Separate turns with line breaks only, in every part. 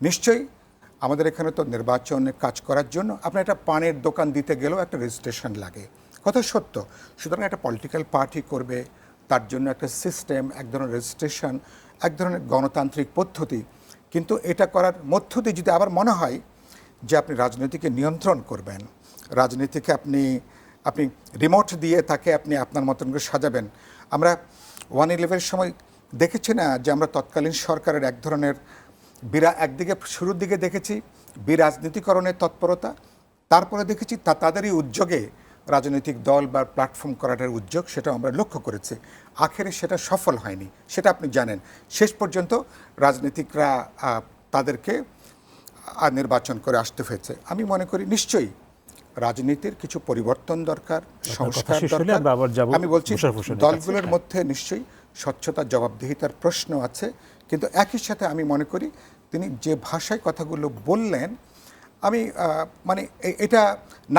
নিশ্চয়ই আমাদের এখানে তো নির্বাচনে কাজ করার জন্য আপনার একটা পানের দোকান দিতে গেলেও একটা রেজিস্ট্রেশন লাগে। কথা সত্য। সুতরাং একটা পলিটিক্যাল পার্টি করবে, তার জন্য একটা সিস্টেম এক ধরনের রেজিস্ট্রেশন এক ধরনের গণতান্ত্রিক পদ্ধতি। কিন্তু এটা করার মধ্য দিয়ে যদি আবার মনে হয় যে আপনি রাজনীতিকে নিয়ন্ত্রণ করবেন, রাজনীতিকে আপনি আপনি রিমোট দিয়ে তাকে আপনি আপনার মতন করে সাজাবেন। আমরা ওয়ান ইলেভেনের সময় দেখেছি না যে আমরা তৎকালীন সরকারের এক ধরনের বিরা একদিকে শুরুর দিকে দেখেছি বিরাজনীতিকরণের তৎপরতা তারপরে দেখেছি তা তাদেরই উদ্যোগে রাজনৈতিক দল বা প্ল্যাটফর্ম করাটার উদ্যোগ সেটা আমরা লক্ষ্য করেছি। আখেরে সেটা সফল হয়নি সেটা আপনি জানেন। শেষ পর্যন্ত রাজনীতিকরা তাদেরকে নির্বাচন করে আসতে হয়েছে। আমি মনে করি নিশ্চয়ই রাজনীতির কিছু পরিবর্তন দরকার সংস্কার দরকার। আমি বলছি। দলগুলোর মধ্যে নিশ্চয়ই স্বচ্ছতা জবাবদিহিতার প্রশ্ন আছে। কিন্তু একই সাথে আমি মনে করি তিনি যে ভাষায় কথাগুলো বললেন, আমি মানে এটা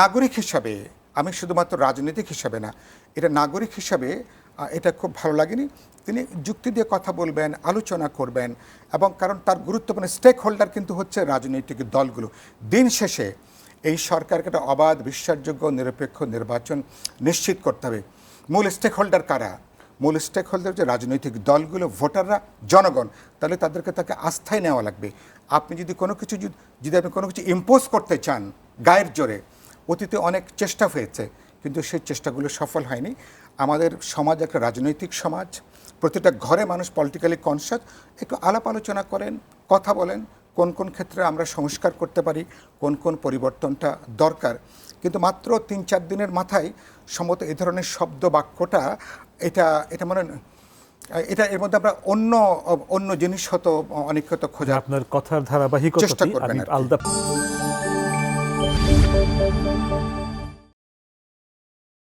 নাগরিক হিসাবে, আমি শুধুমাত্র রাজনৈতিক হিসাবে না, এটা নাগরিক হিসাবে এটা খুব ভালো লাগেনি। তিনি যুক্তি দিয়ে কথা বলবেন, আলোচনা করবেন এবং কারণ তার গুরুত্বপূর্ণ স্টেক হোল্ডার কিন্তু হচ্ছে রাজনৈতিক দলগুলো। দিন শেষে এই সরকারকে একটা অবাধ, বিশ্বাসযোগ্য, নিরপেক্ষ নির্বাচন নিশ্চিত করতে হবে। মূল স্টেক হোল্ডার কারা? মূল স্টেক হোল্ডার যে রাজনৈতিক দলগুলো ভোটাররা জনগণ, তাহলে তাদেরকে তাকে আস্থায় নেওয়া লাগবে। আপনি যদি কোনো কিছু যদি- আপনি কোনো কিছু ইম্পোজ করতে চান গায়ের জোরে, অতীতে অনেক চেষ্টা হয়েছে, কিন্তু সেই চেষ্টাগুলো সফল হয়নি। আমাদের সমাজ একটা রাজনৈতিক সমাজ। প্রতিটা ঘরে মানুষ পলিটিক্যালি কনসাস একটু আলাপ আলোচনা করেন, কথা বলেন কোন কোন ক্ষেত্রে আমরা সংস্কার করতে পারি কোন কোন পরিবর্তনটা দরকার। কিন্তু মাত্র তিন চার দিনের মাথায় সম্ভবত এ ধরনের শব্দ বাক্যটা এটা এটা মানে এটা এর মধ্যে আমরা অন্য অন্য জিনিস হতো অনেক হতো খোঁজা
আপনার কথার ধারাবাহিক
চেষ্টা করবেন
আলাদা